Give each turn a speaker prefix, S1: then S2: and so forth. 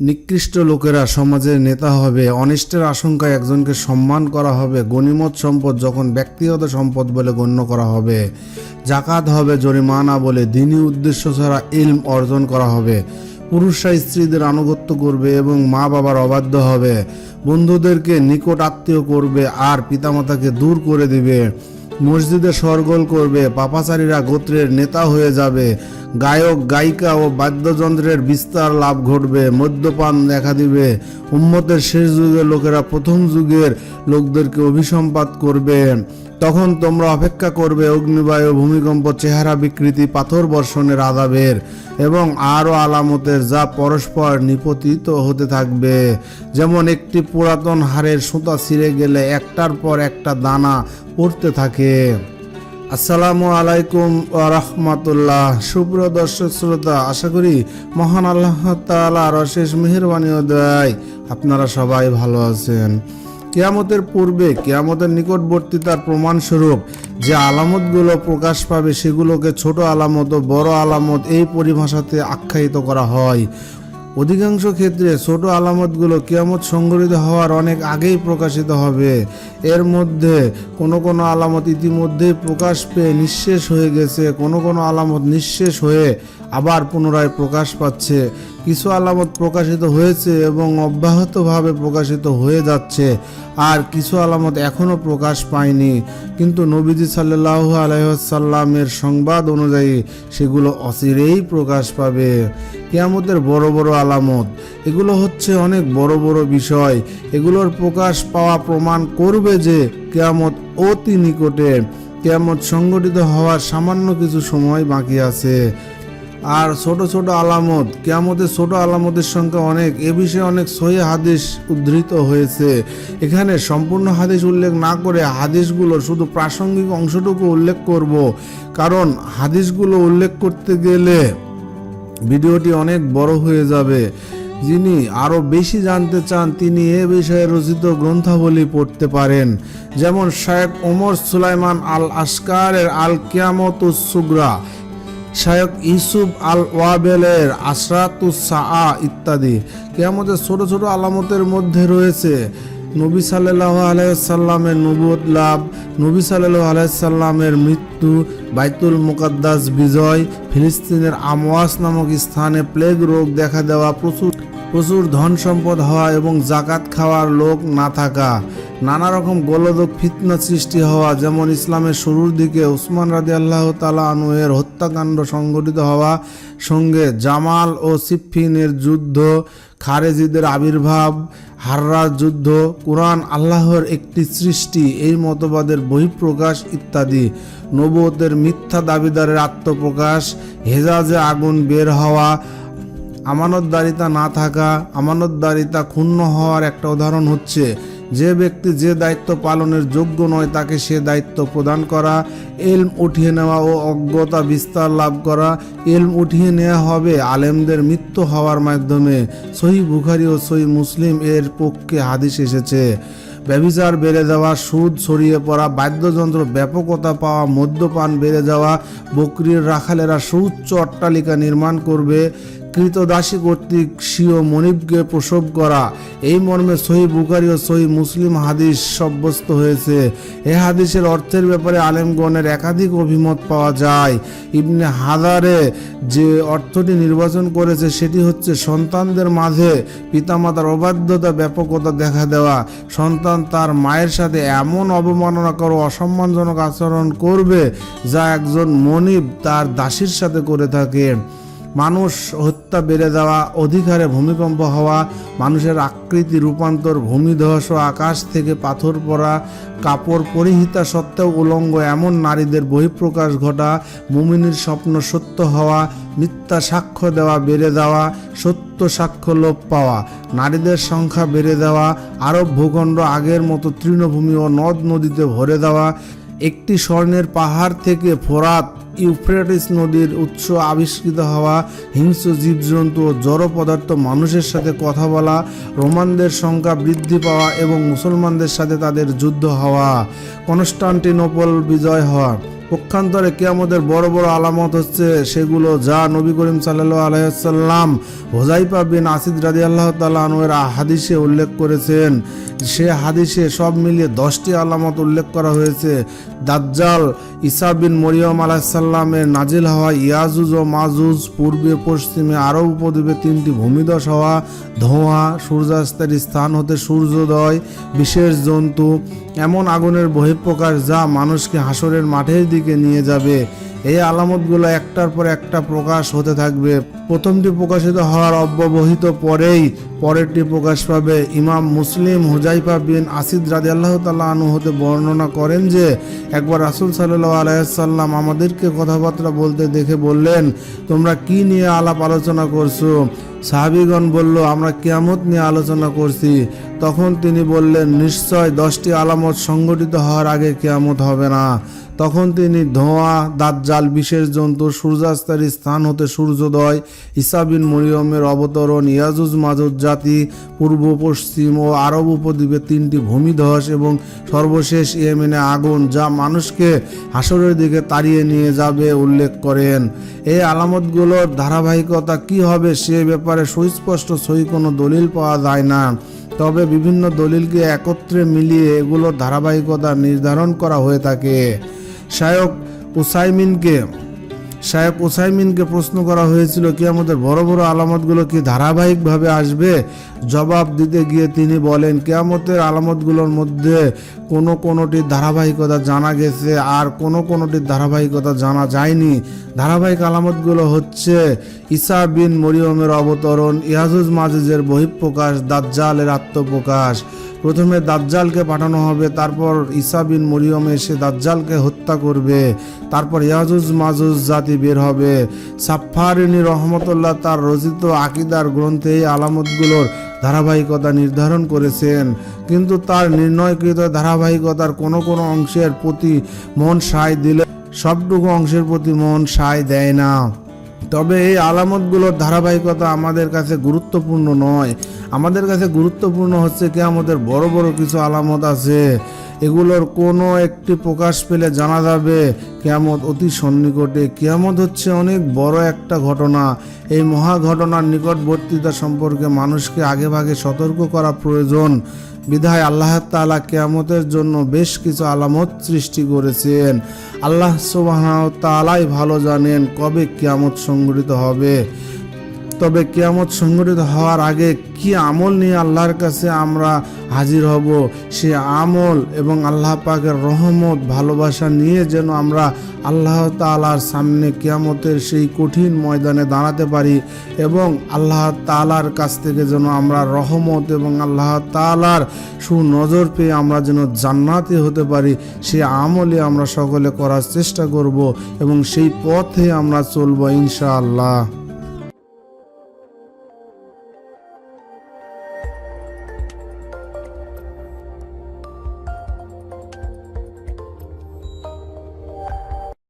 S1: নিকৃষ্ট লোকেরা সমাজের নেতা হবে, অনিষ্টের আশঙ্কায় একজনকে সম্মান করা হবে, গণিমত সম্পদ যখন ব্যক্তিগত সম্পদ বলে গণ্য করা হবে, জাকাত হবে জরিমানা বলে দিনী উদ্দেশ্য ছাড়া ইলম অর্জন করা হবে, পুরুষরা স্ত্রীদের আনুগত্য করবে এবং মা বাবার অবাধ্য হবে, বন্ধুদেরকে নিকট আত্মীয় করবে, আর পিতামাতাকে দূর করে দিবে। মসজিদে সরগোল করবে, পাপাচারীরা গোত্রের নেতা হয়ে যাবে, গায়ক, গায়িকা ও বাদ্যযন্ত্রের বিস্তার লাভ ঘটবে, মদ্যপান দেখা দিবে। উম্মতের শেষ যুগের লোকেরা প্রথম যুগের লোকদেরকে অভিসম্পাত করবে। তখন তোমরা অপেক্ষা করবে অগ্নিবায়ু, ভূমিকম্প, চেহারা বিকৃতি, পাথর বর্ষণের আদাবের এবং আরও আলামতের যা পরস্পর নিপতিত হতে থাকবে। যেমন একটি পুরাতন হারের সুতা ছিঁড়ে গেলে একটার পর একটা দানা পড়তে থাকে। আসসালামু আলাইকুম রহমতুল্লাহ। সুপ্রিয় দর্শক শ্রোতা, আশা করি মহান আল্লাহ তালার অশেষ মেহরবানি ও দয়ায় আপনারা সবাই ভালো আছেন। কেয়ামতের পূর্বে কেয়ামতের নিকটবর্তী তার প্রমাণস্বরূপ যে আলামতগুলো প্রকাশ পাবে সেগুলোকে ছোট আলামত ও বড় আলামত এই পরিভাষাতে আখ্যায়িত করা হয়। অধিকাংশ ক্ষেত্রে ছোট আলামতগুলো কেয়ামত সংঘটিত হওয়ার অনেক আগেই প্রকাশিত হবে। এর মধ্যে কোনো কোনো আলামত ইতিমধ্যেই প্রকাশ পেয়ে নিঃশেষ হয়ে গেছে, কোনো কোনো আলামত নিঃশেষ হয়ে আবার পুনরায় প্রকাশ পাচ্ছে। কিছু আলামত প্রকাশিত হয়েছে এবং অব্যাহতভাবে প্রকাশিত হয়ে যাচ্ছে, আর কিছু আলামত এখনও প্রকাশ পায়নি। কিন্তু নবীজি সাল্লাহ আলহাসাল্লামের সংবাদ অনুযায়ী সেগুলো অচিরেই প্রকাশ পাবে। কেয়ামতের বড় বড় আলামত। এগুলো হচ্ছে অনেক বড় বড় বিষয়। এগুলোর প্রকাশ পাওয়া প্রমাণ করবে যে কেয়ামত অতি নিকটে। কেয়ামত সংগঠিত হওয়ার সামান্য কিছু সময় বাকি আছে। আর ছোট ছোট আলামত, কেয়ামতের ছোট আলামতের সংখ্যা অনেক। এ বিষয়ে অনেক সহি হাদিস উদ্ধৃত হয়েছে। এখানে সম্পূর্ণ হাদিস উল্লেখ না করে হাদিসগুলো শুধু প্রাসঙ্গিক অংশটুকু উল্লেখ করব। কারণ হাদিসগুলো উল্লেখ করতে গেলে ভিডিওটি অনেক বড় হয়ে যাবে। যিনি আরও বেশি জানতে চান, তিনি এ বিষয়ে রচিত গ্রন্থাবলী পড়তে পারেন, যেমন শায়েক ওমর সুলাইমান আল আসকারের আল কিয়ামত সুগরা শায়ক ইউসুফ আল ওয়াবেলের আশরাতুসা ইত্যাদি। কেয়ামতের ছোট ছোট আলামতের মধ্যে রয়েছে। নবী সাল্লাহ আলাইসাল্লামের নবুয়ত লাভ, নবী সাল্লাহ আলাইসাল্লামের মৃত্যু, বাইতুল মুকাদ্দাস বিজয়, ফিলিস্তিনের আমওয়াস নামক স্থানে প্লেগ রোগ দেখা দেওয়া, প্রচুর প্রচুর ধন সম্পদ হওয়া এবং জাকাত খাওয়ার লোক না থাকা, নানা রকম গোলযোগ ফিতনা সৃষ্টি হওয়া, যেমন ইসলামের শুরুর দিকে উসমান রাজি আল্লাহ তালা আনুয়ের হত্যাকাণ্ড সংঘটিত হওয়া, সঙ্গে জামাল ও সিফিনের যুদ্ধ, খারেজিদের আবির্ভাব হাররার যুদ্ধ, কোরআন আল্লাহর একটি সৃষ্টি, এই মতবাদের বহিঃপ্রকাশ ইত্যাদি। নবতের মিথ্যা দাবিদারের আত্মপ্রকাশ, হেজাজে আগুন বের হওয়া, আমানতদারিতা না থাকা, আমানতদারিতা ক্ষুণ্ণ হওয়ার একটা উদাহরণ হচ্ছে। যে ব্যক্তি যে দায়িত্ব পালনের যোগ্য নয়, তাকে সে দায়িত্ব প্রদান করা, এলম উঠিয়ে নেওয়া ও অজ্ঞতা বিস্তার লাভ করা, এলম উঠিয়ে নেওয়া হবে আলেমদের মৃত্যু হওয়ার মাধ্যমে। সহি বুখারি ও সহি মুসলিম এর পক্ষে হাদিস এসেছে ব্যবিচার বেড়ে যাওয়া, সুদ ছড়িয়ে পড়া, বাদ্যযন্ত্র ব্যাপকতা পাওয়া, মদ্যপান বেড়ে যাওয়া, বকরির রাখালেরা সুউচ্চ অট্টালিকা নির্মাণ করবে কৃতদাসী কর্তৃক স্বীয় মনিবকে প্রসব করা। এই মর্মে সহি বুকারি ও সহি মুসলিম হাদিস সাব্যস্ত হয়েছে। এ হাদিসের অর্থের ব্যাপারে আলেমগণের একাধিক অভিমত পাওয়া যায়। ইবনে হাদারে যে অর্থটি নির্বাচন করেছে, সেটি হচ্ছে সন্তানদের মাঝে পিতামাতার অবাধ্যতা, ব্যাপকতা দেখা দেওয়া। সন্তান তার মায়ের সাথে এমন অবমাননাকর অসম্মানজনক আচরণ করবে, যা একজন মনিব তার দাসীর সাথে করে থাকে। মানুষ হত্যা বেড়ে যাওয়া, অধিকারে ভূমিকম্প হওয়া, মানুষের আকৃতি রূপান্তর, ভূমিধস ও আকাশ থেকে পাথর পড়া কাপড় পরিহিতা সত্ত্বেও উলঙ্গ এমন নারীদের বহিঃপ্রকাশ ঘটা, মুমিনীর স্বপ্ন সত্য হওয়া, মিথ্যা সাক্ষ্য দেওয়া বেড়ে যাওয়া, সত্য সাক্ষ্য লোপ পাওয়া, নারীদের সংখ্যা বেড়ে দেওয়া আরব ভূখণ্ড আগের মতো তৃণভূমি ও নদ নদীতে ভরে দেওয়া একটি স্বর্ণের পাহাড় থেকে ফোরাত ইউফ্রেটিস নদীর উৎস আবিষ্কৃত হওয়া হিংস্র জীবজন্তু ও জড় পদার্থ মানুষের সাথে কথা বলা, রোমানদের সংখ্যা বৃদ্ধি পাওয়া এবং মুসলমানদের সাথে তাদের যুদ্ধ হওয়া। কনস্টান্টিনোপল বিজয় হওয়া পক্ষান্তরে কিয়ামতের বড় বড় আলামত হচ্ছে সেগুলো যা নবী করিম সাল্লাহ আলাইসাল্লাম হোজাইফা বিন আসিদ রাজি আল্লাহ তালের হাদিসে উল্লেখ করেছেন। সে হাদিসে সব মিলিয়ে দশটি আলামত উল্লেখ করা হয়েছে। দাজ্জাল ইসা বিন মরিয়ম আলাহিসাল্লামের নাজিল হওয়া ইয়াজুজ ও মাজুজ, পূর্বে, পশ্চিমে আরব উপদ্বীপে তিনটি ভূমিদশ হওয়া, ধোঁয়া, সূর্যাস্তের স্থান হতে সূর্যোদয়, বিশেষ জন্তু, এমন আগুনের বহিঃপ্রকাশ যা মানুষকে হাসরের মাঠের দিকে নিয়ে যাবে। এই আলামতগুলো একটার পর একটা প্রকাশ হতে থাকবে। প্রথমটি প্রকাশিত হওয়ার অব্যবহিত পরেই পরেরটি প্রকাশ পাবে। ইমাম মুসলিম হুজাইফা বিন আসিদ রাজি আল্লাহ তাল্লাহ আনু হতে বর্ণনা করেন যে, একবার রাসুল সাল্লাহ আলাইসাল্লাম আমাদেরকে কথাবার্তা বলতে দেখে বললেন, তোমরা কি নিয়ে আলাপ আলোচনা করছ? সাহাবিগণ বলল, আমরা কিয়ামত নিয়ে আলোচনা করছি। তখন তিনি বললেন, নিশ্চয় দশটি আলামত সংগঠিত হওয়ার আগে কেয়ামত হবে না। তখন তিনি ধোঁয়া, দাজ্জাল, বিশেষ জন্তু, সূর্যাস্তের স্থান হতে সূর্যোদয় ইসাবিন মরিয়মের অবতরণ, ইয়াজুজ মাজুজ জাতি, পূর্ব, পশ্চিম ও আরব উপদ্বীপে তিনটি ভূমিধস এবং সর্বশেষ ইয়েমেনে আগুন, যা মানুষকে হাসরের দিকে তাড়িয়ে নিয়ে যাবে উল্লেখ করেন। এই আলামতগুলোর ধারাবাহিকতা কি হবে সে ব্যাপারে সুস্পষ্ট সই কোনো দলিল পাওয়া যায় না। তবে বিভিন্ন দলিলকে একত্রে মিলিয়ে এগুলোর ধারাবাহিকতা নির্ধারণ করা হয়ে থাকে। শায়ক উসাইমিনকে শায়ক ওসাইমিনকে প্রশ্ন করা হয়েছিল, কি আমাদের বড় বড় আলামতগুলো কি ধারাবাহিকভাবে আসবে? জবাব দিতে গিয়ে তিনি বলেন, কেয়ামতের আলামতগুলোর মধ্যে কোনো কোনোটির ধারাবাহিকতা জানা গেছে আর কোনো কোনোটির ধারাবাহিকতা জানা যায়নি। ধারাবাহিক আলামতগুলো হচ্ছে ইসা বিন মরিয়মের অবতরণ, ইয়াজুজ মাজুজের বহিঃপ্রকাশ, দাজ্জালের আত্মপ্রকাশ প্রথমে দাজ্জালকে পাঠানো হবে, তারপর ঈসা বিন মরিয়ম এসে দাজ্জালকে হত্যা করবে, তারপর ইয়াজুজ মাজুজ জাতি বের হবে। সাফারিনী রহমতুল্লাহ তার রচিত আকিদার গ্রন্থে এই আলামতগুলোর ধারাবাহিকতা নির্ধারণ করেছেন। কিন্তু তার নির্ণয়কৃত ধারাবাহিকতার কোনো কোনো অংশের প্রতি মন সায় দিলে, সবটুকু অংশের প্রতি মন সায় দেয় না। তবে এই আলামতগুলোর ধারাবাহিকতা আমাদের কাছে গুরুত্বপূর্ণ নয়। আমাদের কাছে গুরুত্বপূর্ণ হচ্ছে কি, আমাদের বড় বড় কিছু আলামত আছে। এগুলোর কোনো একটি প্রকাশ পেলে জানা যাবে কেয়ামত অতি সন্নিকটে। কেয়ামত হচ্ছে অনেক বড় একটা ঘটনা। এই মহা ঘটনার নিকটবর্তীতা সম্পর্কে মানুষকে আগেভাগে সতর্ক করা প্রয়োজন। বিধায় আল্লাহ তাআলা কেয়ামতের জন্য বেশ কিছু আলামত সৃষ্টি করেছেন। আল্লাহ সুবাহ তাআলাই ভালো জানেন কবে কেয়ামত সংঘটিত হবে। তবে কেয়ামত সংগঠিত হওয়ার আগে কি আমল নিয়ে আল্লাহর কাছে আমরা হাজির হব? সে আমল এবং আল্লাহ পাকের রহমত, ভালোবাসা নিয়ে যেন আমরা আল্লাহ তালার সামনে কেয়ামতের সেই কঠিন ময়দানে দাঁড়াতে পারি এবং আল্লাহ তালার কাছ থেকে যেন আমরা রহমত এবং আল্লাহ তালার সুনজর পেয়ে আমরা যেন জান্নাতি হতে পারি, সে আমলে আমরা সকলে করার চেষ্টা করব এবং সেই পথে আমরা চলবো ইনশাআল্লাহ।